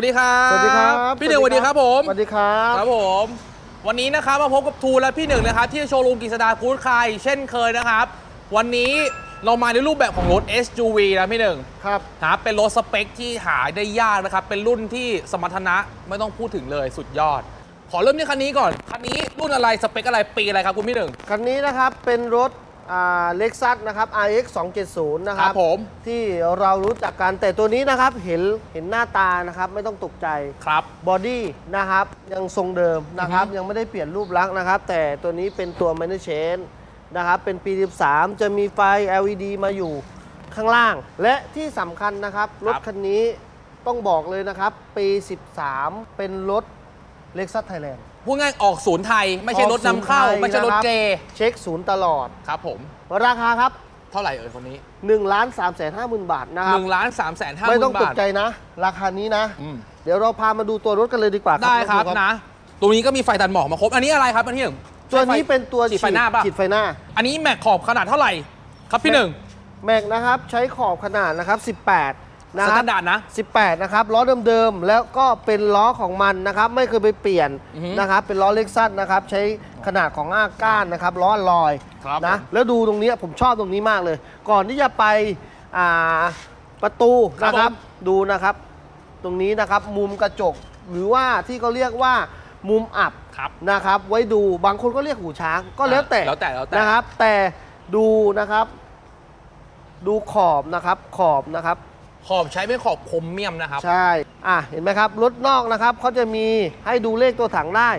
วัสดีครับสวัสดีครับพี่หนึ่งสวัสดีครับผมสวัสดีครับครับผม วันนี้นะครับมาพบกับทูและพี่หนึ่งนะครับที่โชว์รูมกฤษดาฟู้ดคายเช่นเคยนะครับ วันนี้เรามาในรูปแบบของรถ SUV นะพี่หนึ่งครับครับเป็นรถสเปคที่หาได้ยากนะครับ เป็นรุ่นที่สมรรถนะไม่ต้องพูดถึงเลยสุดยอด ขอเริ่มที่คันนี้ก่อน คันนี้รุ่นอะไรสเปคอะไรปีอะไรครับคุณพี่หนึ่งคันนี้นะครับเป็นรถ เล็กซัสนะครับ RX 270 นะคครัรับ บผมที่เรารู้จักกันแต่ตัวนี้นะครับเห็นเห็นหน้าตานะครับไม่ต้องตกใจ ครับ บอดี้นะครับยังทรงเดิมนะครับอือฮึยังไม่ได้เปลี่ยนรูปลักษณ์นะครับ แต่ตัวนี้เป็นตัว m a n a g e n นะครับ เป็นปี 13 จะมีไฟ LED มาอยู่ข้างล่าง และที่สำคัญนะครับ รถคันนี้ต้องบอกเลยนะครับ ปี 13 เป็นรถ Lexus Thailand พูดง่ายออกศูนย์ไทย ไม่ใช่รถนำเข้า ออกศูนย์ไทยไม่ใช่รถนะครับเกย์เช็คศูนย์ตลอด ครับผม ราคาครับเท่าไหร่เอ่ยคนนี้1ล้าน3แสน5หมื่นบาทนะคหรับนึ่งล้านสามแสนห้าหไม่มื่ต้องนตบากทใจนะ ราคานี้นะ อืมเดี๋ยวเราพามาดูตัวรถกันเลยดีกว่าได้ครับน้องนะ ตรงนี้ก็มีไฟตัดหมอกมาครบ อันนี้อะไรครับอันที่หนึ่งตัวนี้เป็นตัวฉีดไฟหน้าป่ะ ฉีดไฟหน้า อันนี้แม็กขอบขนาดเท่าไหร่ ครับพี่หนึ่ง แม็กนะครับใช้ขอบขนาดนะครับ18 นะสคแตรับ นดาร์ดนะ 18 นะครับล้อเดิมๆ แล้วก็เป็นล้อของมันนะครับ ไม่เคยไปเปลี่ยนอือฮึนะครับเป็นล้อเล็กซัสนะครับ ใช้ขนาดของอ้าก้านนะครับล้อลอยครับนะผมแล้วดูตรงนี้ผมชอบตรงนี้มากเลย ก่อนที่จะไปอ่าประตูนะครับ ดูนะครับ ตรงนี้นะครับมุมกระจกหรือว่าที่เขาเรียกว่ามุมอับครับนะครับ ไว้ดูบางคนก็เรียกหูช้างก็แล้วแต่แล้วแต่แล้วแต่ นะครับ แต่ดูนะครับ ดูขอบนะครับขอบนะครับ ขอบใช้เป็นขอบคมเมียมนะครับ ใช่ อะ เห็นไหมครับ รถนอกนะครับเขาจะมีให้ดูเลขตัวถังได้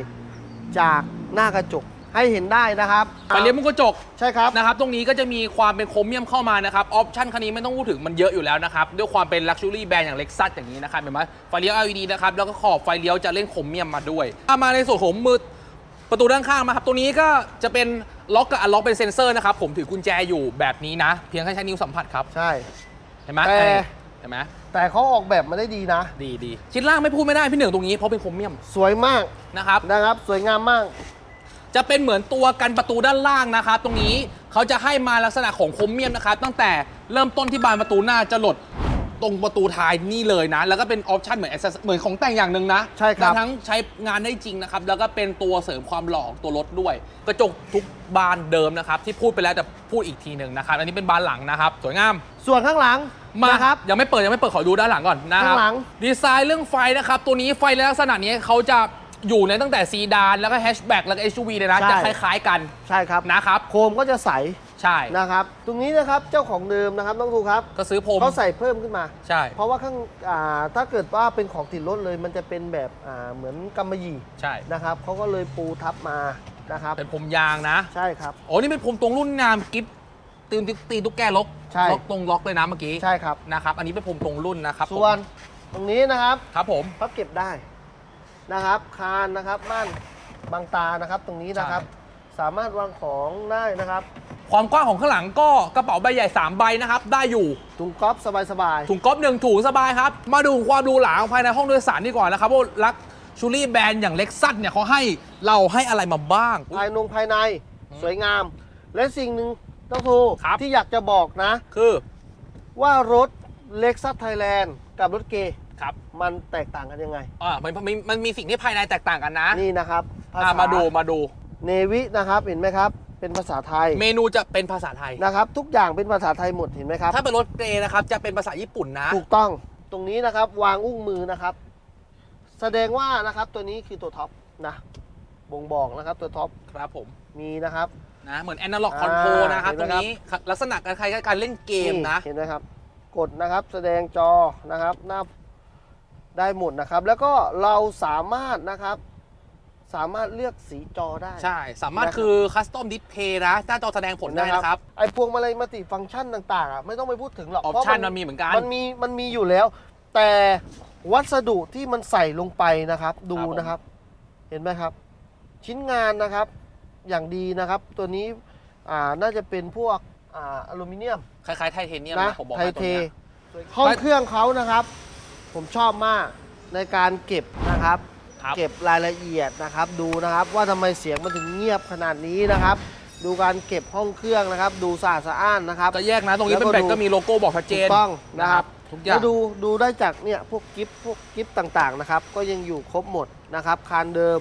จากหน้ากระจกให้เห็นได้นะครับไฟเลี้ยวมุมกระจกใช่ครับ นะครับ ตรงนี้ก็จะมีความเป็นโครเมียมเข้ามานะครับ ออปชั่นคันนี้ไม่ต้องพูดถึงมันเยอะอยู่แล้วนะครับ ด้วยความเป็นลักชัวรี่แบรนด์อย่างเล็กซัสอย่างนี้นะครับ เห็นไหมไฟเลี้ยว LED นะครับ แล้วก็ขอบไฟเลี้ยวจะเล่นโครเมียมมาด้วยอะมาในส่วนของมือประตูด้านข้างมาครับ ตัวนี้ก็จะเป็นล็อกกับอันล็อกเป็นเซ็นเซอร์นะครับ ผมถือกุญแจอยู่แบบนี้นะ เพียงแค่ใช้นิ้วสัมผัสครับ ใช่ เห็นไหมแต่ เห็นไหมแต่เขาออกแบบมาได้ดีนะ ดีดีชิ้นล่างไม่พูดไม่ได้พี่หนึ่งตรงนี้เพราะเป็นโครเมียมสวยมากนะครับนะครับ สวยงามมาก จะเป็นเหมือนตัวกันประตูด้านล่างนะครับ ตรงนี้เขาจะให้มาลักษณะของโครเมียมนะครับ ตั้งแต่เริ่มต้นที่บานประตูหน้าจะหลดตรงประตูท้ายนี่เลยนะ แล้วก็เป็นออปชั่นเหมือน access- เหมือนของแต่งอย่างหนึ่งนะใช่ครับทั้งใช้งานได้จริงนะครับ แล้วก็เป็นตัวเสริมความหล่อของตัวรถด้วย กระจกทุกบานเดิมนะครับ ที่พูดไปแล้วแต่พูดอีกทีหนึ่งนะครับ อันนี้เป็นบานหลังนะครับ สวยงาม ส่วนข้างหลัง มานะครับยังไม่เปิดยังไม่เปิดขอดูด้านหลังก่อนนะครับข้างหลัง ดีไซน์เรื่องไฟนะครับ ตัวนี้ไฟในลักษณะนี้เขาจะอยู่ในตั้งแต่ซีดานแล้วก็แฮชแบ็กแล้วก็ SUV เลยนะใช่ จะคล้ายๆกันใช่ครับนะครับ โคมก็จะใสใช่ นะครับ ตรงนี้นะครับเจ้าของเดิมนะครับต้องดูครับก็ซื้อพรมเขาใส่เพิ่มขึ้นมา ใช่ เพราะว่าข้างอ่าถ้าเกิดว่าเป็นของติดรถเลย มันจะเป็นแบบอ่าเหมือนกำมะหยี่ใช่ นะครับเขาก็เลยปูทับมานะครับเป็นพรมยางนะ ใช่ครับโอ้นี่เป็นพรมตรงรุ่นงามกิฟ ตีนตีตุ๊กแกล็อกใช่ ล็อกตรงล็อกเลยนะเมื่อกี้ใช่ครับ นะครับ อันนี้เป็นพรมตรงรุ่นนะครับส่วนผมตรงนี้นะครับครับผม พับเก็บได้นะครับ คานนะครับม่านบางตานะครับ ตรงนี้นะครับสามารถวางของได้นะครับความกว้างของข้างหลังก็กระเป๋าใบใหญ่ 3 ใบนะครับ ได้อยู่ ถุงก๊อฟสบายถุงก๊อฟหนึ่งถุงสบายครับ มาดูความดูหลาภายในห้องโดยสารดีกว่านะครับว่าลักชูรี่แบรนด์อย่างเล็กซัสเนี่ยเขาให้เราให้อะไรมาบ้างๆภายนงภายในสวยงาม และสิ่งหนึ่ง ต้องโทรครับ ที่อยากจะบอกนะ คือว่ารถเล็กซัสไทยแลนด์กับรถเกย์ครับมันแตกต่างกันยังไง อ่ามันมันมันมีสิ่งที่ภายในแตกต่างกันนะนี่นะครับภาอ่าษามาดูมาดู เนวินะครับเห็นไหมครับ เป็นภาษาไทยเมนูจะเป็นภาษาไทย นะครับ ทุกอย่างเป็นภาษาไทยหมดเห็นไหมครับถ้าเป็นรถเกรย์นะครับ จะเป็นภาษาญี่ปุ่นนะ ถูกต้องตรงนี้นะครับ วางอุ้งมือนะครับ แสดงว่านะครับตัวนี้คือตัวท็อปนะ บ่งบอกนะครับตัวท็อปครับผมมีนะครับ นะเหมือนแอนาล็อกอ่าคอนโทรนะครับ เห็ตรนไหมงนี้ลักษณะคล้ายๆกับการเล่นเกมนะ เห็นไหมครับ กดนะครับแสดงจอนะครับหน้าได้หมดนะครับ แล้วก็เราสามารถนะครับ สามารถเลือกสีจอได้ ใช่ สามารถนะครับ คือคัสตอมดิสเพย์นะหน้าจอแสดงผลได้นะครับ ไอ้พวงมาลัยมัลติฟังก์ชันต่างๆอะไม่ต้องไปพูดถึงหรอกออปเพราะชั่นมันมีเหมือนกัน มันมีมันมีอยู่แล้ว แต่วัสดุที่มันใส่ลงไปนะครับ ดูครับผม นะครับ เห็นไหมครับ ชิ้นงานนะครับอย่างดีนะครับ ตัวนี้อ่าน่าจะเป็นพวกอ่าอลูมิเนียมคล้ายๆไทเทเนียมนะนะผมบอกไทให้ตรเท งเนี้ย ห้องเครื่องเขานะครับ ผมชอบมากในการเก็บนะครับ ครับ เก็บรายละเอียดนะครับ ดูนะครับว่าทำไมเสียงมันถึงเงียบขนาดนี้นะครับ ดูการเก็บห้องเครื่องนะครับ ดูสะอาดสะอ้านนะครับ ก็แยกนะ ตรงนี้แล้วเป็ก็นแบตดู ก็มีโลโก้บอกชัดเจถูน กต้องนะครับนะครับแถทุกอย่าง แล้วดูดูได้จากเนี่ยพวกกิฟพวกกิฟต่างๆนะครับ ก็ยังอยู่ครบหมดนะครับ คานเดิม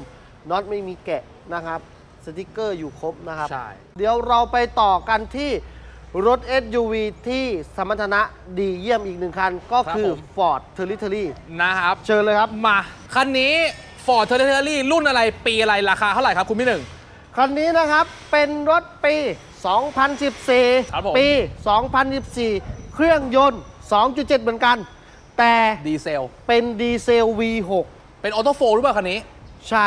น็อตไม่มีแกะนะครับสติกเกอร์อยู่ครบนะครับ ใช่ เดี๋ยวเราไปต่อกันที่รถ SUV ที่สมรรถนะดีเยี่ยมอีกหนึ่งคัน ก็คือ Ford Territory นะครับ เชิญเลยครับ มา คันนี้ Ford Territory รุ่นอะไรปีอะไรราคาเท่าไหร่ครับคุณพี่หนึ่ง คันนี้นะครับเป็นรถปี2014ครับผมปี 2014 เครื่องยนต์ 2.7 เหมือนกัน แต่ดีเซล เป็นดีเซล V6 เป็นออโต้โฟหรือเปล่าคันนี้ ใช่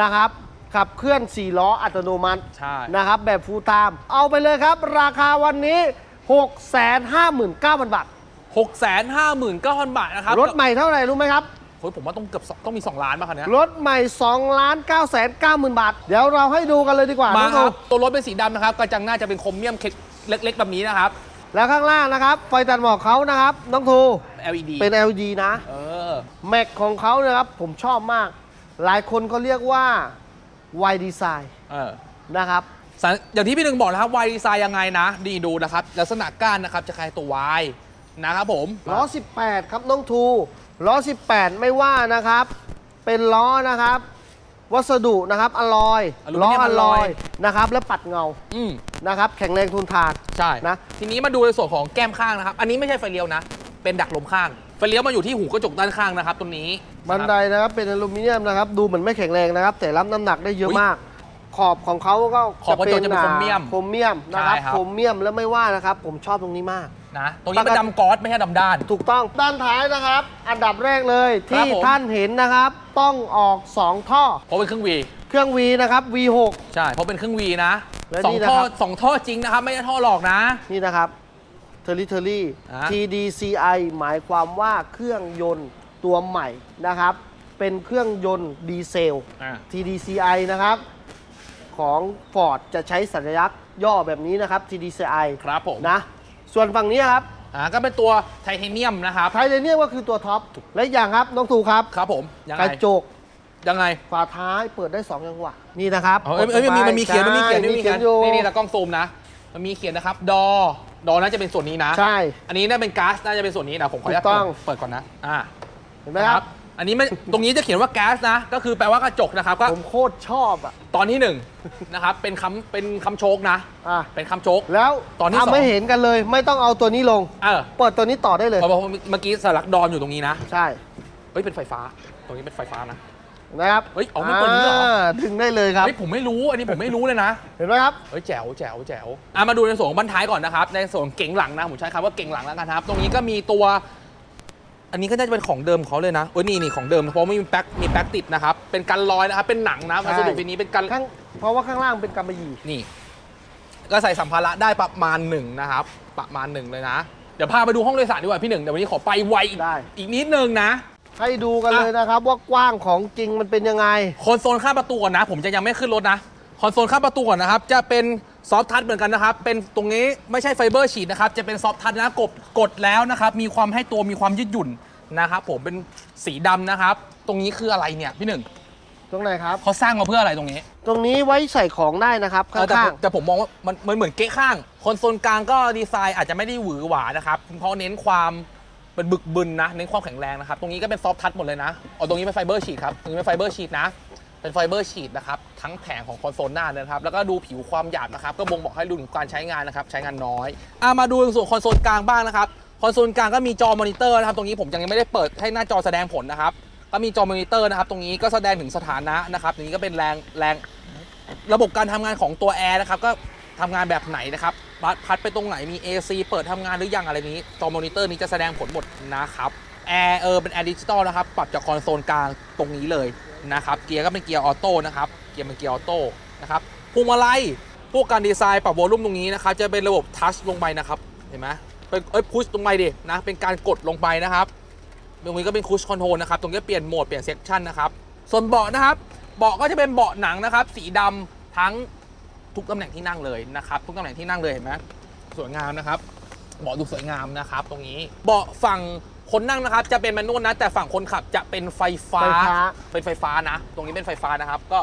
นะครับ ขับเคลื่อน 4 ล้ออัตโนมัติ ใช่ นะครับ แบบฟูลไทม์เอาไปเลยครับ ราคาวันนี้ 659,000 บาท 659,000 บาทนะครับรถใหม่เท่าไหร่รู้ไหมครับ เฮ้ยผมว่าต้องเกือบสองต้องมี 2 ล้านป่ะคันเนี้ยรถใหม่2ล้าน9 9 0 0 0 บาท เดี๋ยวเราให้ดูกันเลยดีกว่ามาน้องคโทรับ ตัวรถเป็นสีดำนะครับ กระจังหน้าจะเป็นโครเมียมเล็กๆ แบบนี้นะครับ แล้วข้างล่างนะครับ ไฟตัดหมอกเขานะครับ น้องทู LED เป็น LED นะ เออ แม็กของเขานะครับ ผมชอบมาก หลายคนก็เรียกว่า Y Design เออนะครับ สังอย่างที่พี่หนึ่งบอกนะครับวายดีไซน์ยังไงนะดีดูนะครับลักษณะก้านนะครับจะคล้ายตัว Y นะครับผม ล้อ 18 ครับน้องทู ล้อ 18 ไม่ว่านะครับ เป็นล้อนะครับ วัสดุนะครับอลลอยล้ออลลอยนะครับ และปัดเงาอืมนะครับ แข็งแรงทนทาน ใช่นะ ทีนี้มาดูในส่วนของแก้มข้างนะครับ อันนี้ไม่ใช่ไฟเลี้ยวนะ เป็นดักลมข้าง ไฟเลี้ยวมาอยู่ที่หูกระจกด้านข้างนะครับตรงนี้บันไดนะครับเป็นอลูมิเนียมนะครับ ดูเหมือนไม่แข็งแรงนะครับ แต่รับน้ำหนักได้เยอะมาก ขอบของเขาก็ขอบกระจกจะเป็นโครเมียมโครเมียมนะครับใช่ครับโครเมียมแล้วไม่ว่านะครับ ผมชอบตรงนี้มากนะตรงนี้เป็นดำกอสไม่ใช่ดำด้าน ถูกต้องด้านท้ายนะครับ อันดับแรกเลยที่ผมท่านเห็นนะครับ ต้องออก 2 ท่อ เพราะเป็นเครื่อง V เครื่อง V นะครับ V6 ใช่เพราะเป็นเครื่อง V นะและสอนี่งนะท่อครับสองท่อจริงนะครับ ไม่ใช่ท่อหลอกนะนี่นะครับ Territory อะ TDCI หมายความว่าเครื่องยนต์ตัวใหม่นะครับ เป็นเครื่องยนต์ดีเซล อ่า TDCI นะครับ ของ Ford จะใช้สัญลักษณ์ย่อแบบนี้นะครับ TDCI ครับผม นะ ส่วนฝั่งนี้ครับอ่าก็เป็นตัวไทเทเนียมนะครับ ไทเทเนียมก็คือตัวท็อป และอีกอย่างครับ น้องถูครับ ครับผมยังกไงระจกยังไงฝาท้ายเปิดได้ 2 จังหวะ นี่นะครับเอ้ยเอ้ยมันมีมันมีเขียนมันมีเขียนใช่มันมีเขียนอยู่นี่นี่ตากล้องซูมนะ มันมีเขียนนะครับ ดอ ดอน่าจะเป็นส่วนนี้นะ ใช่ อันนี้น่าเป็นก๊าซน่าจะเป็นส่วนนี้นะผมขออนุญาตถูกต้องเปิดเปิดก่อนนะอ่าเห็นไหมครับ อันนี้ไม่ตรงนี้จะเขียนว่าแก๊สนะ ก็คือแปลว่ากระจกนะครับก็ผมโคตรชอบอะตอนที่หนึ่งนะครับเป็นคำเป็นคำโชคนะ อะเป็นคำโชคแล้วตอนที่สอง ทำให้เห็นกันเลย ไม่ต้องเอาตัวนี้ลง เออเปิดตัวนี้ต่อได้เลย เพราะว่าเมื่อกี้สลักดอนอยู่ตรงนี้นะ ใช่ เฮ้ยเป็นไฟฟ้า ตรงนี้เป็นไฟฟ้านะเห็ นไหมครับเฮ้ยเอาไม่เปิดอย่างนี้เหรอาดึงได้เลยครับ เฮ้ยผมไม่รู้อันนี้ผมไม่รู้เลยนะ เห็นไหมครับ เฮ้ยแจ๋วแจ๋วแจ๋วอะมาดูในส่วนของบั้นท้ายก่อนนะครับ ในส่วนของเก๋งหลังนะผมใช้คำว่าเก๋งหลังแล้วกันครับ ตรงนี้ก็มีตัว อันนี้ก็น่าจะเป็นของเดิมของเขาเลยนะเออนี่นี่ของเดิมเพราะไม่มีแป๊กมีแป๊กติดนะครับ เป็นกันรอยนะครับ เป็นหนังนะใช่วัสดุปีนี้เป็นกันข้างเพราะว่าข้างล่างเป็นกำมะหยี่นี่ ก็ใส่สัมภาระได้ประมาณหนึ่งนะครับ ประมาณหนึ่งเลยนะ เดี๋ยวพาไปดูห้องโดยสารดีกว่าพี่หนึ่งเดี๋ยววันนี้ขอไปไวอีกได้ อีกนิดนึงนะ ให้ดูกันเลยนะครับ ว่ากว้างของจริงมันเป็นยังไง คอนโซลข้างประตูก่อนนะ ผมจะยังไม่ขึ้นรถนะคอนโซลข้างประตูก่อนนะครับ จะเป็นซอฟทัชเหมือนกันนะครับ เป็นตรงนี้ไม่ใช่ไฟเบอร์ฉีดนะครับ จะเป็นซอฟทัชนะกดกดแล้วนะครับ มีความให้ตัวมีความยืดหยุ่นนะครับ ผมเป็นสีดำนะครับ ตรงนี้คืออะไรเนี่ยพี่หนึ่งตรงไหนครับ เขาสร้างมาเพื่ออะไรตรงนี้ตรงนี้ไว้ใส่ของได้นะครับเออแต่ข้าผงมแต่ผมมองว่ามันมันเหมือนเก๊ะข้างคอนโซลกลางก็ดีไซน์อาจจะไม่ได้หวือหวานะครับเพราะเน้นความ เป็นบึกบึนนะเน้นความแข็งแรงนะครับ ตรงนี้ก็เป็นซอฟทัชหมดเลยนะเอาตรงนี้เป็นไฟเบอร์ฉีดครับตรงนี้เป็นไฟเบอร์ฉีดนะ เป็นไฟเบอร์ฉีดนะครับ ทั้งแผงของคอนโซลหน้านะครับ แล้วก็ดูผิวความหยาบนะครับ ก็บ่งบอกให้ดูถึงการใช้งานนะครับ ใช้งานน้อยอะมาดูส่วนคอนโซลกลางบ้างนะครับ คอนโซลกลางก็มีจอมอนิเตอร์นะครับ ตรงนี้ผมยังไม่ได้เปิดให้หน้าจอแสดงผลนะครับ ก็มีจอมอนิเตอร์นะครับ ตรงนี้ก็แสดงถึงสถานะนะครับตรงนี้ก็เป็นแรงแรงระบบการทำงานของตัวแอร์นะครับก็ ทำงานแบบไหนนะครับพัดพัดไปตรงไหนมี AC เปิดทำงานหรือยังอะไรนี้จอมอนิเตอร์นี้จะแสดงผลหมดนะครับแอร์เออเป็นแอร์ดิจิตอลนะครับ ปรับจากคอนโซลกลางตรงนี้เลยนะครับเกียร์ก็เป็นเกียร์ออโต้นะครับเกียร์เป็นเกียร์ออโต้นะครับพวงมาลัยพวกการดีไซน์ปรับวอลลุ่มตรงนี้นะครับจะเป็นระบบทัชลงไปนะครับเห็นไหมเป็นเอ้ยพุชลงไปดินะเป็นการกดลงไปนะครับตรงนี้ก็เป็นคูชคอนโทรลนะครับตรงนี้เปลี่ยนโหมดเปลี่ยนเซกชันนะครับส่วนเบาะนะครับเบาะก็จะเป็นเบาะหนังนะครับ สีดำทั้ง ทุกตำแหน่งที่นั่งเลยนะครับ ทุกตำแหน่งที่นั่งเลยเห็นไหมสวยงามนะครับเบาะดูสวยงามนะครับ ตรงนี้เบาะฝั่งคนนั่งนะครับ จะเป็นแมนนวลนะ แต่ฝั่งคนขับจะเป็นไฟฟ้า ไฟฟ้า เป็นไฟฟ้านะ ตรงนี้เป็นไฟฟ้านะครับ ก็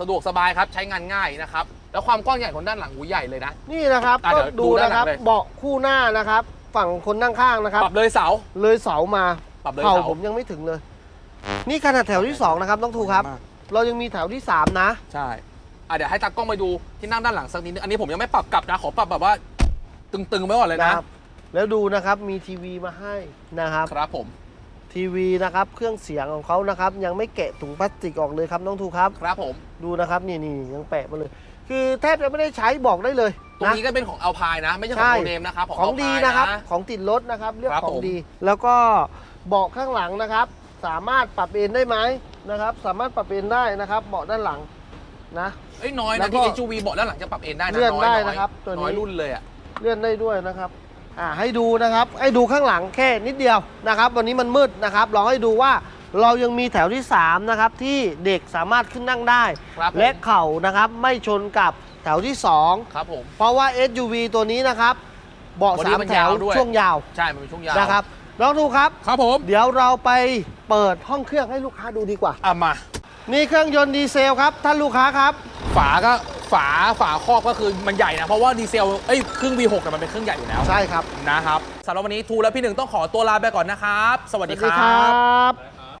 สะดวกสบายครับใช้งานง่ายนะครับ แล้วความกว้างใหญ่ของด้านหลังหูใหญ่เลยนะ นี่นะครับอะก็เดี๋ยวดูดูด้านนะหลัคงรับ เลย เบาะคู่หน้านะครับ ฝั่งคนนั่งข้างนะครับ ปรับเลยเสา เลยเสามาปรับเลยเข่าเสาผมยังไม่ถึงเลย นี่ขนาดแถวที่2นะครับต้องทูครับ มากเรายังมีแถวที่3นะ ใช่ อะเดี๋ยวให้ตากล้องไปดูที่นั่งด้านหลังสักนิดนึงอันนี้ผมยังไม่ปรับกลับนะขอปรับแบบว่า ตึงๆไว้ก่อนเลยนะนะ ครับแล้วดูนะครับมีทีวีมาให้นะครับ ครับผม ทีวีนะครับเครื่องเสียงของเขานะครับ ยังไม่แกะถุงพลาสติกออกเลยครับน้องทูครับ ครับผม ดูนะครับนี่นี่ยังแปะมาเลย คือแทบจะไม่ได้ใช้บอกได้เลยตรงนะ นี้ก็เป็นของอัลพายนะ ไม่ใช่ขอใช่งโมเดมนะครับของ ของดี Alpine นะครับ ของติดรถนะครับเรียกครับของผมดี แล้วก็เบาะข้างหลังนะครับ สามารถปรับเอนได้ไหมนะครับ สามารถปรับเอนได้นะครับ เบาะด้านหลัง นะ เอ้ยน้อยแล้นะวก็ที่ SUV เบาะด้านหลังจะปรับเอนได้นะเลื่อนน้อยได้อยนะครับตัวนี้ น้อยรุ่นเลยอะ เลื่อนได้ด้วยนะครับ อ่าให้ดูนะครับ ให้ดูข้างหลังแค่นิดเดียวนะครับ วันนี้มันมืดนะครับลองให้ดูว่าเรายังมีแถวที่ 3 นะครับ ที่เด็กสามารถขึ้นนั่งได้ ครับผม และเข่านะครับ ไม่ชนกับแถวที่ 2 ครับผม เพราะว่า SUV ตัวนี้นะครับ เบาะวันนี้สามมันแถวยาวด้วย ช่วงยาวใช่มันเป็นช่วงยาวนะครับน้องทูครับ ครับผมเดี๋ยวเราไปเปิดห้องเครื่องให้ลูกค้าดูดีกว่า อะมา นี่เครื่องยนต์ดีเซลครับ ท่านลูกค้าครับ ฝาก็ฝาฝาครอบก็คือมันใหญ่นะ เพราะว่าดีเซลเอ้ยเครื่อง V6 เนี่ยมันเป็นเครื่องใหญ่อยู่แล้วใช่ครับ นะครับสำหรับวันนี้ทูและพี่หนึ่งต้องขอตัวลาไปก่อนนะครับ สวัสดีคสวัสดีรัครับ บ